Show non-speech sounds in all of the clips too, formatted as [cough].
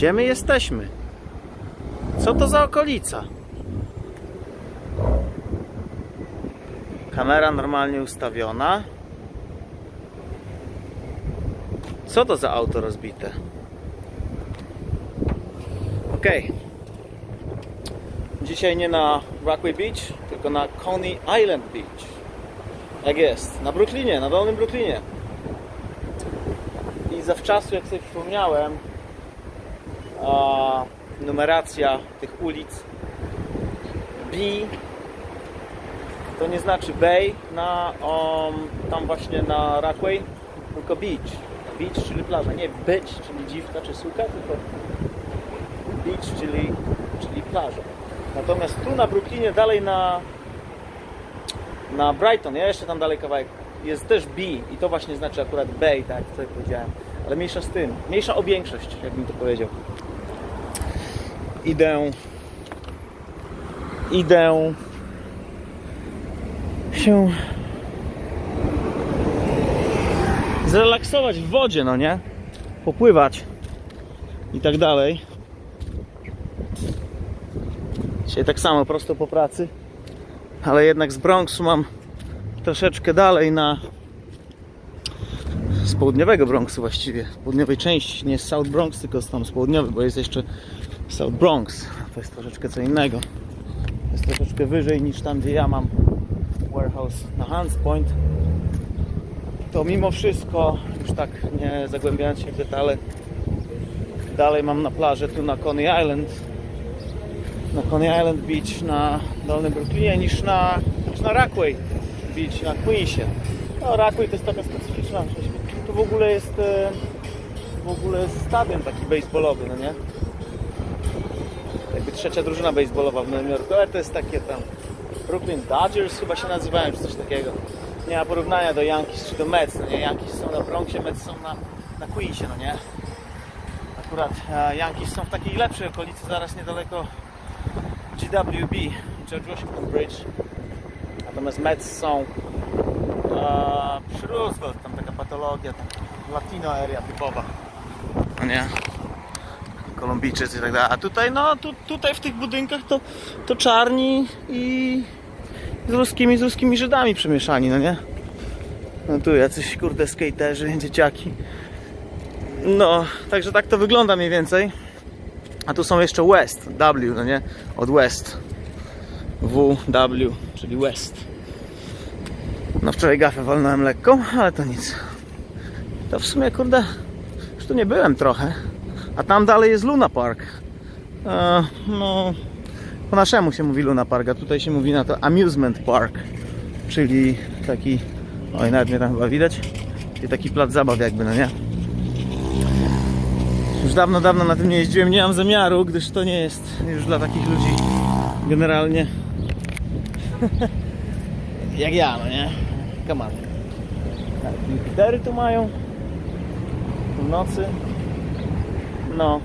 Gdzie my jesteśmy? Co to za okolica? Kamera normalnie ustawiona. Co to za auto rozbite? Okej. Dzisiaj nie na Rockaway Beach, tylko na Coney Island Beach. Jak jest? Na Brooklynie, na Dolnym Brooklynie. I zawczasu, jak sobie przypomniałem, a, numeracja tych ulic B to nie znaczy bay na um, tam właśnie na Rockway, tylko beach. Beach, czyli plaża, nie beach, czyli dziwka czy suka, tylko beach, czyli, czyli plaża. Natomiast tu na Brooklynie dalej na na Brighton, ja jeszcze tam dalej kawałek, jest też B i to właśnie znaczy akurat bay, tak tutaj powiedziałem. Ale mniejsza z tym, mniejsza o większość, jakbym to powiedział. Idę idę się zrelaksować w wodzie, no nie? Popływać i tak dalej. Dzisiaj tak samo prosto po pracy, ale jednak z Bronxu mam troszeczkę dalej na z południowego Bronxu właściwie, z południowej części, nie z South Bronx, tylko z tam z południowy, bo jest jeszcze South Bronx. To jest troszeczkę co innego. Jest troszeczkę wyżej niż tam, gdzie ja mam warehouse na Hans Point. To mimo wszystko, już tak nie zagłębiając się w detale, dalej mam na plażę tu na Coney Island, na Coney Island Beach na Dolnym Brooklynie niż na, niż na Rockway Beach na Queensie. No Rockway to jest taka specyficzna rzecz. Tu w ogóle jest e, w ogóle jest stadion taki baseballowy, no nie? Jakby trzecia drużyna baseballowa w Nowym Jorku, ale to jest takie tam Brooklyn Dodgers chyba się nazywają, czy coś takiego. Nie ma porównania do Yankees czy do Mets, no nie? Yankees są na Bronxie, Mets są na, na Queensie, no nie? Akurat e, Yankees są w takiej lepszej okolicy, zaraz niedaleko GWB, George Washington Bridge. Natomiast Mets są e, przy Roosevelt, tam taka patologia, tam latino area typowa. No nie? Kolumbijczycy i tak dalej. A tutaj, no, tu, tutaj w tych budynkach to, to czarni i z ruskimi, z ruskimi Żydami przemieszani, no nie? No tu jacyś kurde skaterzy, dzieciaki. No, także tak to wygląda mniej więcej. A tu są jeszcze West, W, no nie? Od West. W, czyli West. No wczoraj gafę walnąłem lekką, ale to nic. To w sumie, kurde, już tu nie byłem trochę. A tam dalej jest Luna Park. E, no, po naszemu się mówi Luna Park, a tutaj się mówi na to Amusement Park. Czyli taki, oj nawet mnie tam chyba widać, czyli taki plac zabaw jakby, no nie? Już dawno, dawno na tym nie jeździłem, nie mam zamiaru, gdyż to nie jest już dla takich ludzi generalnie [laughs] jak ja, no nie? Come on. Tak, Jupitery tu mają. Północy. No.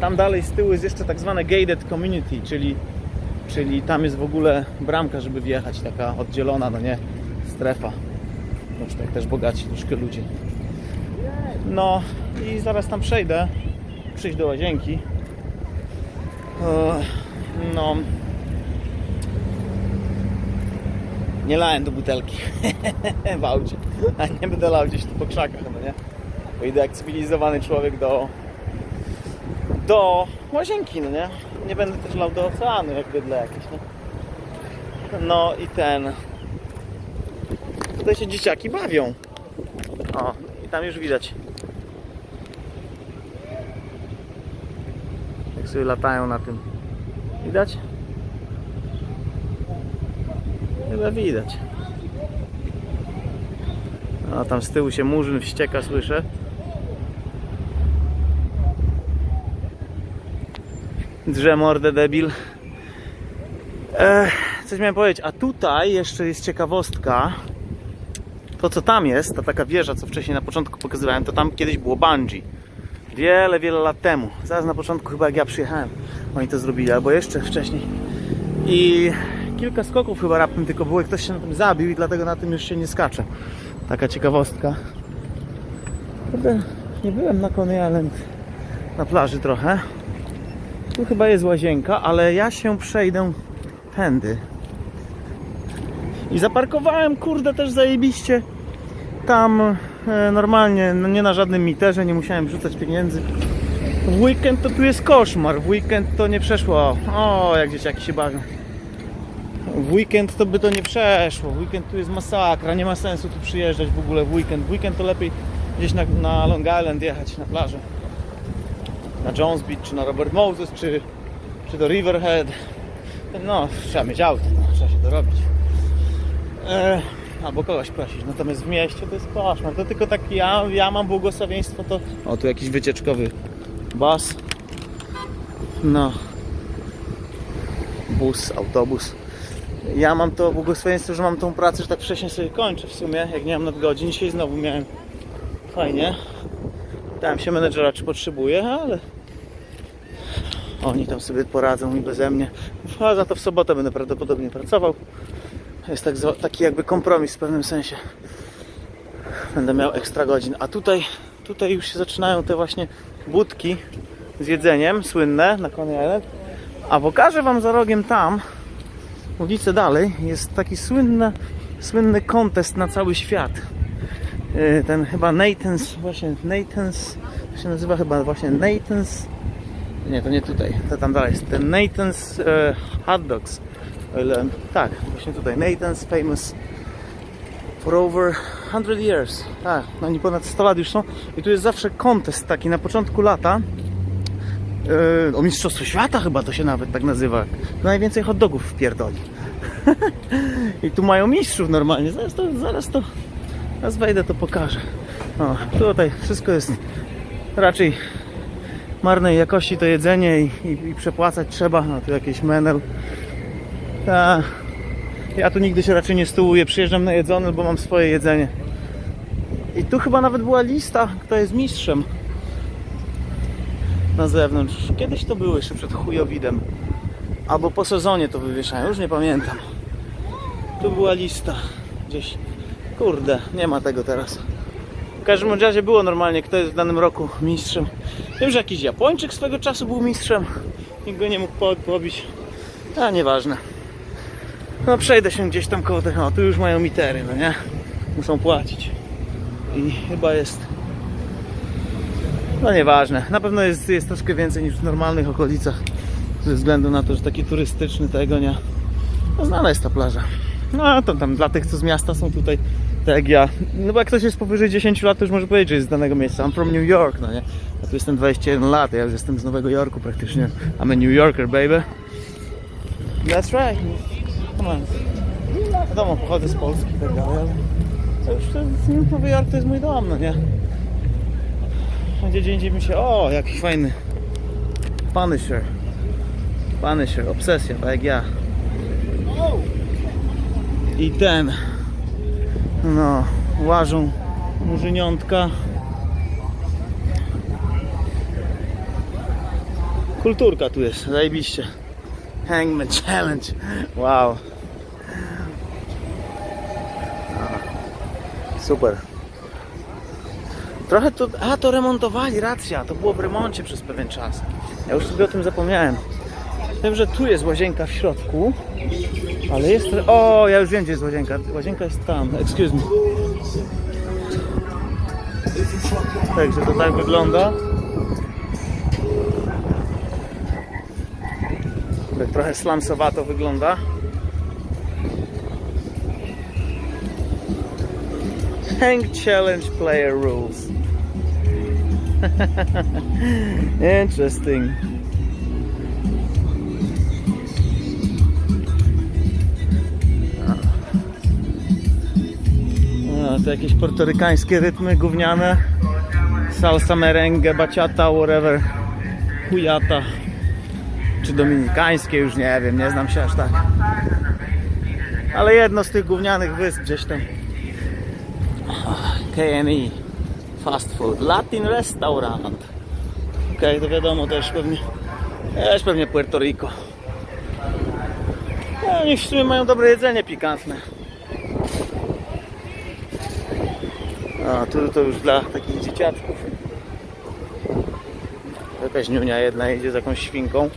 Tam dalej z tyłu jest jeszcze tak zwane gated community, czyli, czyli tam jest w ogóle bramka, żeby wjechać, taka oddzielona, no nie? Strefa. No tak też bogaci troszkę ludzie. No i zaraz tam przejdę. Przyjść do łazienki. No. Nie lałem do butelki [laughs] w aucie. A nie będę lał gdzieś tu po krzakach, no nie? Bo idę jak cywilizowany człowiek do do łazienki, no nie? Nie będę też lał do oceanu, jak bydle jakieś, nie? No i ten... Tutaj się dzieciaki bawią. O, i tam już widać. Jak sobie latają na tym. Widać? Chyba widać. A tam z tyłu się murzyn wścieka, słyszę. Drze mordę debil. Ech, coś miałem powiedzieć. A tutaj jeszcze jest ciekawostka. To co tam jest, ta taka wieża, co wcześniej na początku pokazywałem, to tam kiedyś było bungee. Wiele, wiele lat temu. Zaraz na początku chyba jak ja przyjechałem, oni to zrobili, albo jeszcze wcześniej. I kilka skoków chyba raptem tylko było, ktoś się na tym zabił i dlatego na tym już się nie skacze. Taka ciekawostka. Kurde, nie byłem na Coney Island na plaży trochę. Tu chyba jest łazienka, ale ja się przejdę tędy. I zaparkowałem, kurde, też zajebiście. Tam e, normalnie, no nie na żadnym miterze, nie musiałem wrzucać pieniędzy. W weekend to tu jest koszmar, w weekend to nie przeszło. O, jak dzieciaki się bawią. W weekend to by to nie przeszło. W weekend tu jest masakra, nie ma sensu tu przyjeżdżać w ogóle w weekend. W weekend to lepiej gdzieś na, na Long Island jechać na plażę. Na Jones Beach, czy na Robert Moses, czy, czy do Riverhead. No, trzeba mieć auto, no, trzeba się dorobić. E, albo kogoś prosić. Natomiast w mieście to jest koszmar. To tylko tak ja, ja mam błogosławieństwo, to... O, tu jakiś wycieczkowy bus. No. Bus, autobus. Ja mam to błogosławieństwo, że mam tą pracę, że tak wcześnie sobie kończę w sumie, jak nie mam nadgodzin. Dzisiaj znowu miałem fajnie. Pytałem się menedżera, czy potrzebuje, ale oni tam sobie poradzą i beze mnie. A za to w sobotę będę prawdopodobnie pracował. Jest tak, taki jakby kompromis w pewnym sensie. Będę miał ekstra godzin. A tutaj, tutaj już się zaczynają te właśnie budki z jedzeniem, słynne na Coney Island. A pokażę Wam za rogiem tam, ulicę dalej, jest taki słynny, słynny kontest na cały świat. Yy, Ten chyba Nathan's, właśnie Nathan's, to się nazywa chyba właśnie Nathan's, nie, to nie tutaj, to tam dalej jest, ten Nathan's e, Hot Dogs. O ile, tak, właśnie tutaj, Nathan's Famous for over 100 years. Tak, no oni ponad 100 lat już są. I tu jest zawsze kontest taki na początku lata. Yy, o Mistrzostwo Świata chyba to się nawet tak nazywa. Najwięcej hot dogów wpierdoli. [laughs] I tu mają mistrzów normalnie. Zaraz to, zaraz to, zaraz wejdę to pokażę. O, tutaj wszystko jest raczej marnej jakości to jedzenie i, i, i przepłacać trzeba. No tu jakiś menel. Ta. Ja tu nigdy się raczej nie stołuję. Przyjeżdżam na jedzony, bo mam swoje jedzenie. I tu chyba nawet była lista, kto jest mistrzem na zewnątrz. Kiedyś to było jeszcze przed chujowidem. Albo po sezonie to wywieszają, już nie pamiętam. Tu była lista gdzieś. Kurde, nie ma tego teraz. W każdym razie było normalnie, kto jest w danym roku mistrzem. Wiem, że jakiś Japończyk swego czasu był mistrzem. Nikt go nie mógł po- pobić. A nieważne. No przejdę się gdzieś tam koło tego. Tu już mają mitery, no nie? Muszą płacić. I chyba jest. No nieważne. Na pewno jest, jest troszkę więcej niż w normalnych okolicach. Ze względu na to, że taki turystyczny tego nie. No znana jest ta plaża. No to tam dla tych, co z miasta są tutaj, tak jak ja. No bo jak ktoś jest powyżej 10 lat, to już może powiedzieć, że jest z danego miejsca. I'm from New York, no nie? Ja tu jestem 21 lat, ja już jestem z Nowego Jorku praktycznie. I'm a New Yorker, baby. That's right. Come on. Wiadomo, pochodzę z Polski i tak dalej, ale to już to, Nowy Jork to jest mój dom, no nie? Gdzie indziej mi się, o, jaki fajny Punisher. Punisher, obsesja, tak jak ja. I ten, no, łażą murzyniątka. Kulturka tu jest, zajebiście. Hangman Challenge. Wow. Super. Trochę to. A to remontowali, racja. To było w remoncie przez pewien czas. Ja już sobie o tym zapomniałem. Wiem, że tu jest łazienka w środku. Ale jest. O, ja już wiem, gdzie jest łazienka. Łazienka jest tam. Excuse me. Także to tak wygląda. Tak trochę slamsowato wygląda. Hang Challenge Player Rules. [laughs] Interesting. No, to jakieś portorykańskie rytmy gówniane. Salsa, merengue, baciata, whatever. Chujata. Czy dominikańskie, już nie wiem, nie znam się aż tak. Ale jedno z tych gównianych wysp gdzieś tam. KME Fast Food Latin Restaurant Okej, to wiadomo też pewnie też pewnie Puerto Rico Oni w sumie mają dobre jedzenie pikantne A tu to już dla takich dzieciaczków jakaś niunia jedna idzie z jakąś świnką.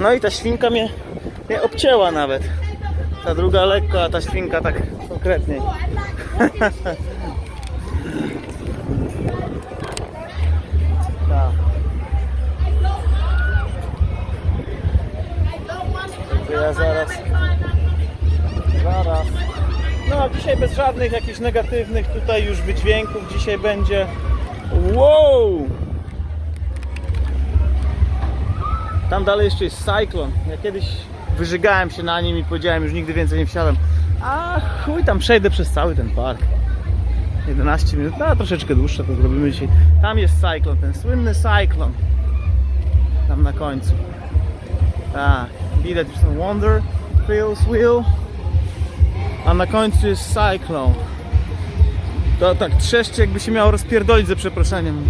No i ta świnka mnie, mnie obcięła nawet. Ta druga lekko, a ta świnka tak konkretniej. [laughs] ja zaraz. Zaraz. No dzisiaj bez żadnych jakichś negatywnych tutaj już wydźwięków. Dzisiaj będzie. Wow! Tam dalej jeszcze jest Cyclone. Ja kiedyś wyżygałem się na nim i powiedziałem, już nigdy więcej nie wsiadam. A chuj, tam przejdę przez cały ten park. 11 minut, no troszeczkę dłuższe to zrobimy dzisiaj. Tam jest Cyclone, ten słynny Cyclone. Tam na końcu. Tak, widać już ten Wonder, Feels Wheel. A na końcu jest Cyclone. To tak trzeszczy jakby się miało rozpierdolić ze przeproszeniem.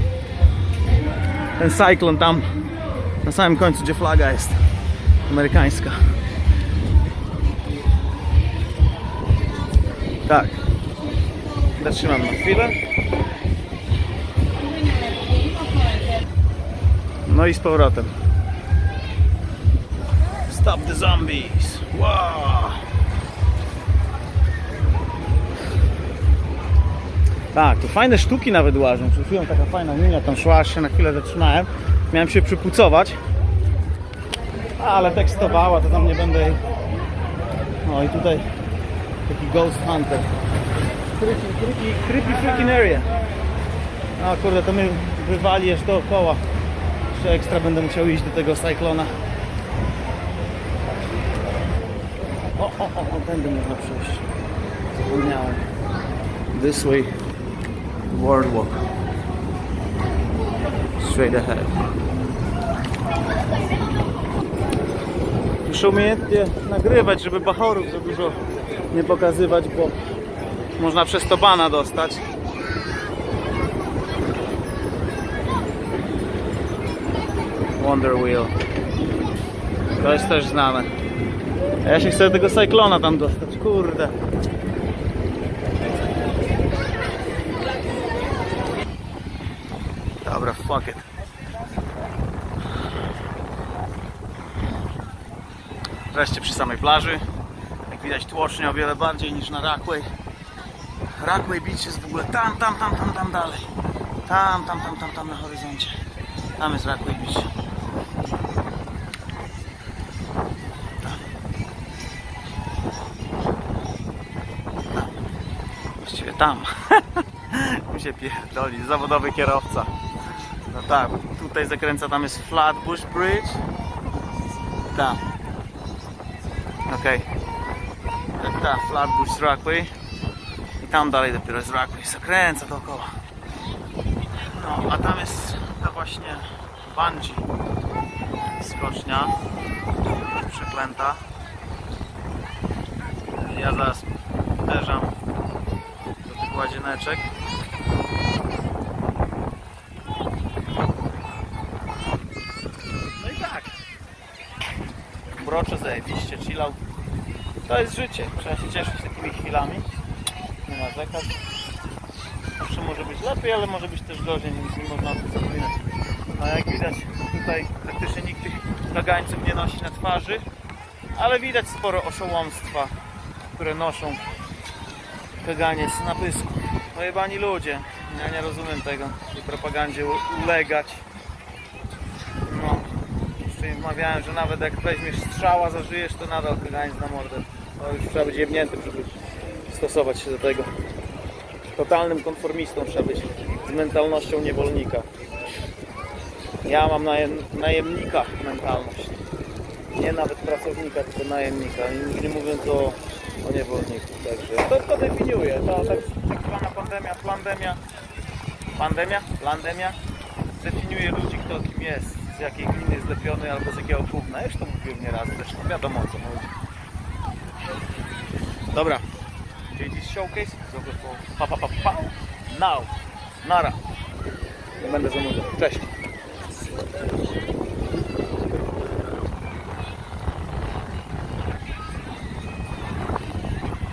Ten Cyclone tam na samym końcu, gdzie flaga jest amerykańska. Tak. Zatrzymam na chwilę. No i z powrotem. Stop the zombies. Wow. Tak, tu fajne sztuki nawet łażą. Przed taka fajna linia tam szła, aż się na chwilę zatrzymałem. Miałem się przypucować. Ale tekstowała, to tam nie będę. No i tutaj taki Ghost Hunter. Creepy, creepy, freaking area. No kurde, to mnie wywali aż dookoła. Jeszcze ekstra będę musiał iść do tego Cyclona. O, o, o, tędy można przejść. Zapomniałem. This way. Boardwalk. Straight ahead. Muszę umiejętnie nagrywać, żeby bachorów za dużo nie pokazywać, bo można przez to bana dostać. Wonder Wheel. To jest też znane. A ja się chcę tego Cyclona tam dostać, kurde. Dobra, fuck it. Wreszcie przy samej plaży. Jak widać tłocznie o wiele bardziej niż na Rockway. Rockway Beach jest w ogóle tam, tam, tam, tam, tam dalej. Tam, tam, tam, tam, tam na horyzoncie. Tam jest Rockway Beach. Tam. [laughs] Mi się pierdoli. Zawodowy kierowca. No tak, tutaj zakręca, tam jest Flatbush Bridge. Tam. Okej. Tak, tak, Flatbush Rockway. I tam dalej dopiero jest Rockway. Zakręca dookoła. No, a tam jest ta właśnie bungee skocznia. Przyklęta. Ja zaraz uderzam łazieneczek. No i tak. Brocze zajebiście, chillał. To jest życie. Trzeba się cieszyć takimi chwilami. Nie narzekać. Zawsze może być lepiej, ale może być też gorzej, więc nie można o tym zapominać. No jak widać tutaj praktycznie nikt tych kagańców nie nosi na twarzy, ale widać sporo oszołomstwa, które noszą kaganiec na pysku. Pojebani ludzie. Ja nie rozumiem tego, tej propagandzie ulegać. No, jeszcze im wmawiałem, że nawet jak weźmiesz strzała, zażyjesz, to nadal kaganiec na mordę. To już trzeba być jebniętym, żeby stosować się do tego. Totalnym konformistą trzeba być z mentalnością niewolnika. Ja mam najem, najemnika mentalność. Nie nawet pracownika, tylko najemnika. Już nie mówiąc o, o niewolniku. Także to, to definiuje. Ta tak, pandemia, pandemia, pandemia, pandemia definiuje ludzi, kto kim jest, z jakiej gliny jest lepiony albo z jakiego gówna. Ja Już to mówiłem nieraz, zresztą wiadomo o co chodzi. Dobra. JD's Showcase. Zrobię po pa pa pa pa. Now. Nara. Nie będę zanudzał. Cześć.